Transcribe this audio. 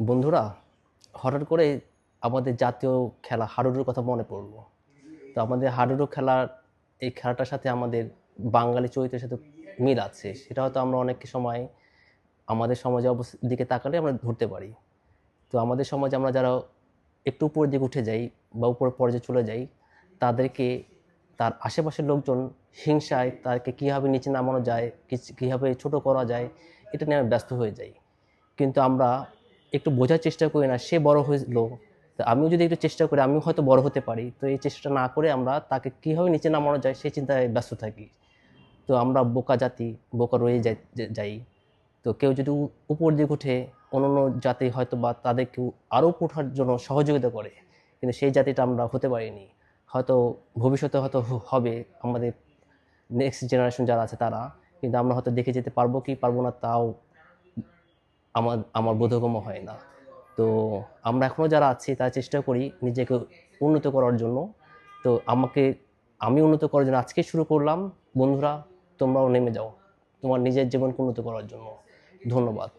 বন্ধুরা, হঠাৎ করে আমাদের জাতীয় খেলা হাডুডুর কথা মনে পড়ল। তো আমাদের হাডুডু খেলার এই খেলাটার সাথে আমাদের বাঙালি চরিত্রের সাথে মিল আছে। সেটা হয়তো আমরা অনেক সময় আমাদের সমাজে দিকে তাকালে আমরা ধরতে পারি। তো আমাদের সমাজে আমরা যারা একটু উপরের দিকে উঠে যাই বা উপরের পর্যায়ে চলে যাই, তাদেরকে, তার আশেপাশের লোকজন হিংসায় তাকে কীভাবে নিচে নামানো যায় কীভাবে ছোট করা যায়, এটা নিয়ে আমি ব্যস্ত হয়ে যাই। কিন্তু আমরা একটু বোঝার চেষ্টা করি না, সে বড় হলো তো আমিও যদি একটু চেষ্টা করি, আমিও হয়তো বড় হতে পারি। তো এই চেষ্টা না করে আমরা তাকে কীভাবে নিচে নামানো যায় সেই চিন্তায় ব্যস্ত থাকি। তো আমরা বোকা জাতি, বোকা রয়ে যাই যাই। তো কেউ যদি উপর দিকে উঠে অন্য অন্য জাতি হয়তো বা তাদেরকে আরও ওঠার জন্য সহযোগিতা করে, কিন্তু সেই জাতিটা আমরা হতে পারিনি। হয়তো ভবিষ্যতে হয়তো হবে আমাদের নেক্সট জেনারেশন যারা আছে তারা, কিন্তু আমরা হয়তো দেখে যেতে পারব কি পারব না তাও আমার আমার বোধগম্য হয় না। তো আমরা এখনও যারা আছি, তারা চেষ্টা করি নিজেকে উন্নত করার জন্য। তো আমাকে, আমি উন্নত করার জন্য আজকে শুরু করলাম। বন্ধুরা, তোমরাও নেমে যাও। তোমার নিজের জীবনকে উন্নত করার জন্য। ধন্যবাদ।